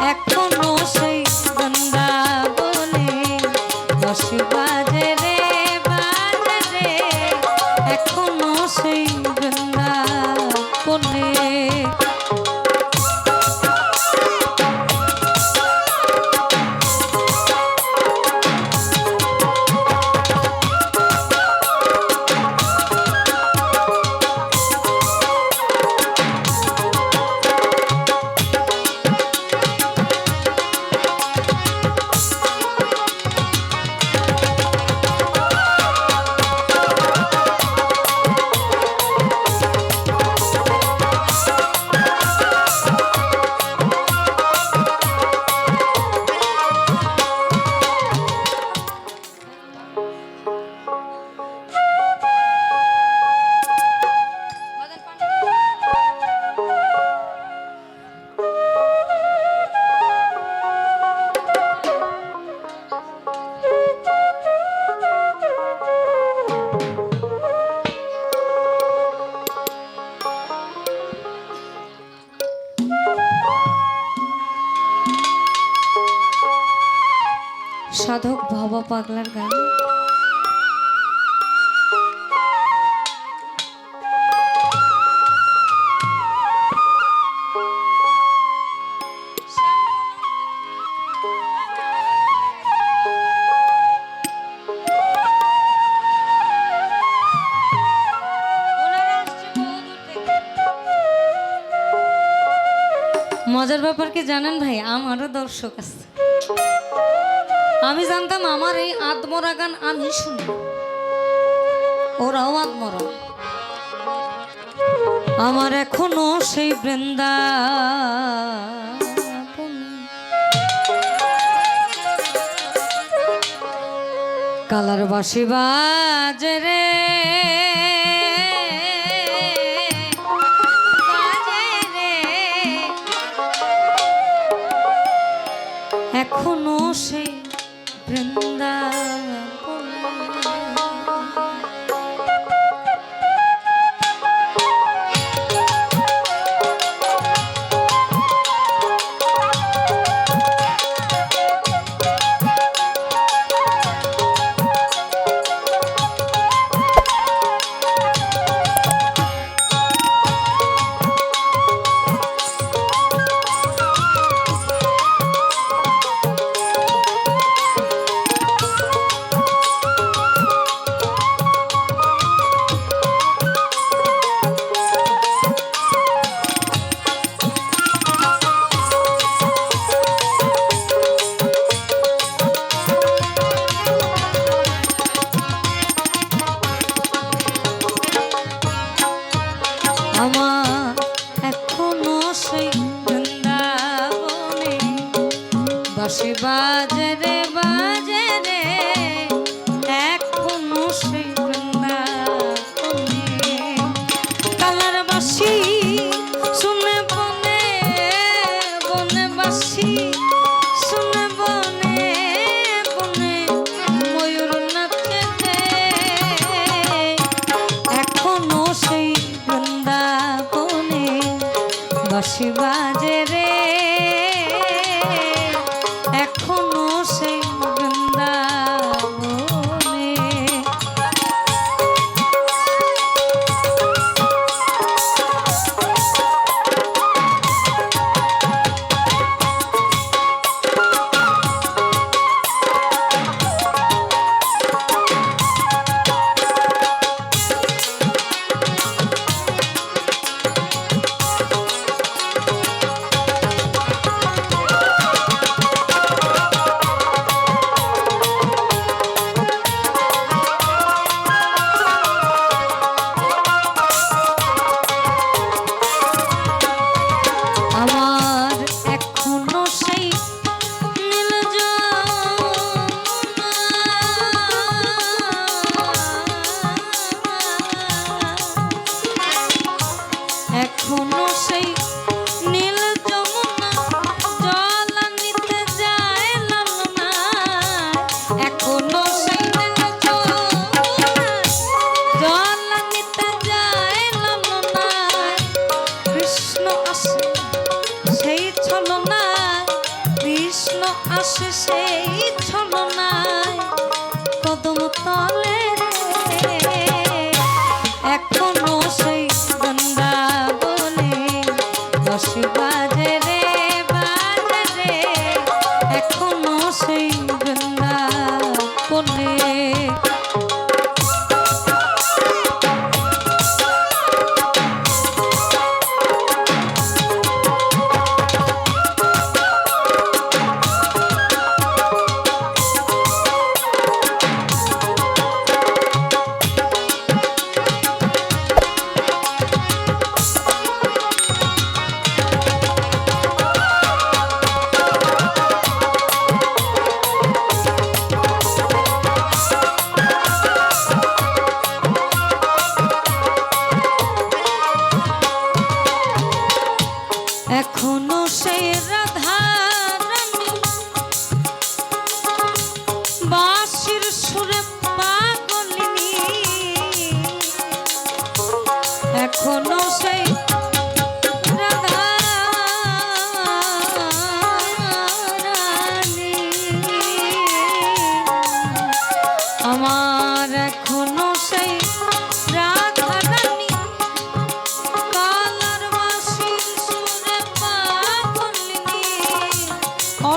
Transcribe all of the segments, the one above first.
এখনও সাধক ভব পাগলার গান। মজার ব্যাপার কি জানেন ভাই? আমারও দর্শক আছে। আমি জানতাম আমার এই আত্মরা গান আমি শুনি। ওরাও আত্মরা আমার এখনও সেই বৃন্দা কালার বাসি বাজে রে।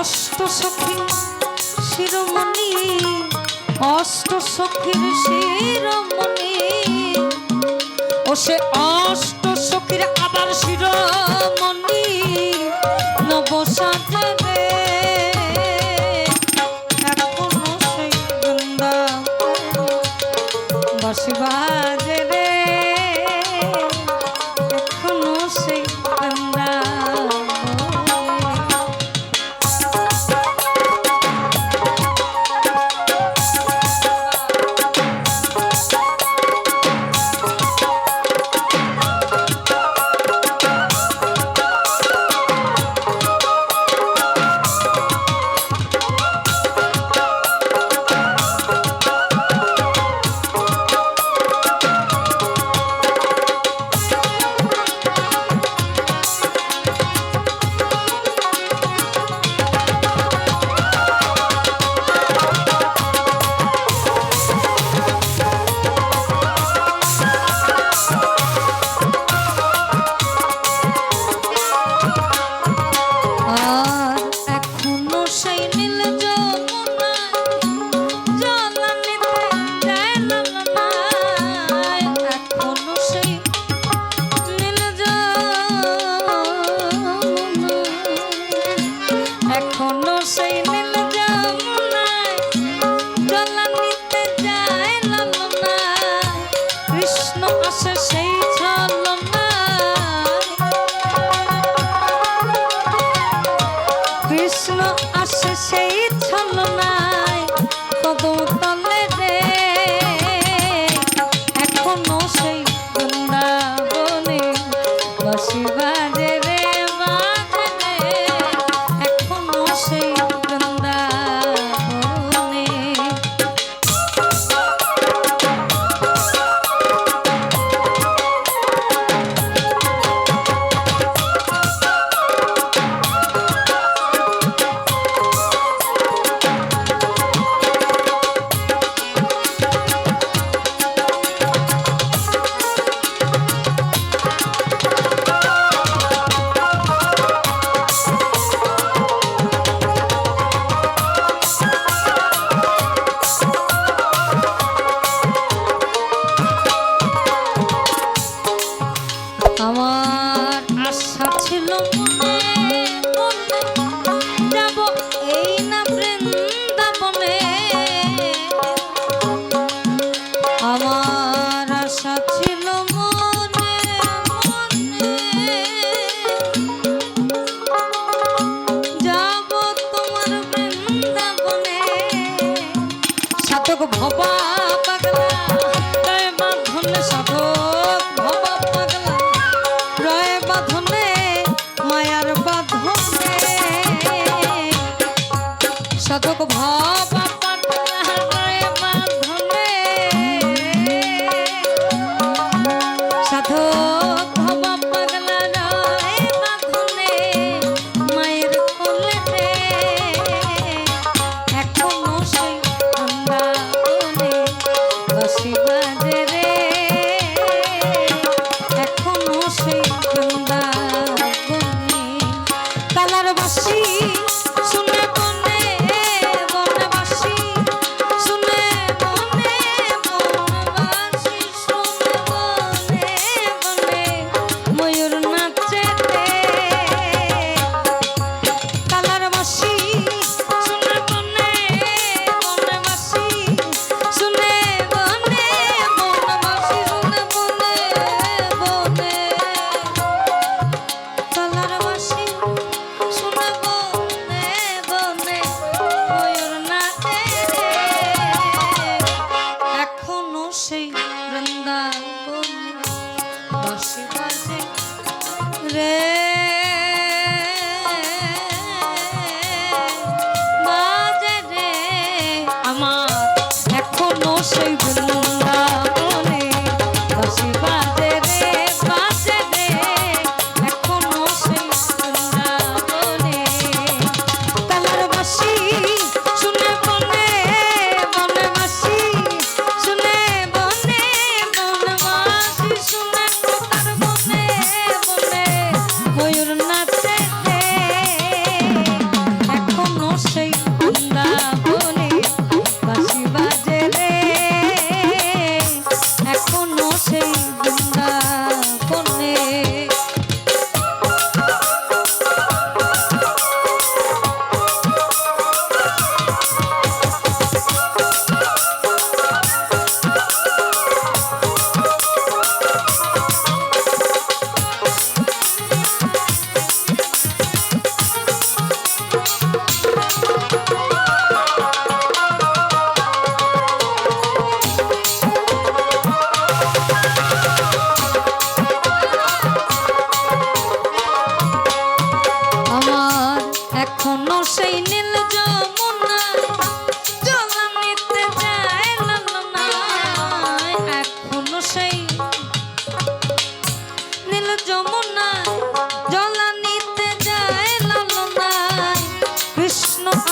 অষ্ট সখী শিরোমণি অষ্ট সখীর শিরোমণি। ও সে অষ্ট সখীর আবার শিরোমণি। নবসাধন চোখ ভবা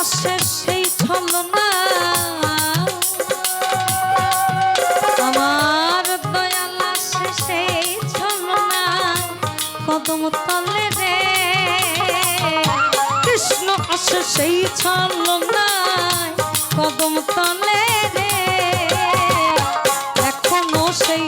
আশের সেই ছলনা। আমার দয়াল আসে সেই কৃষ্ণ আসে সেই ছলনা। কদম তলে রে। সেই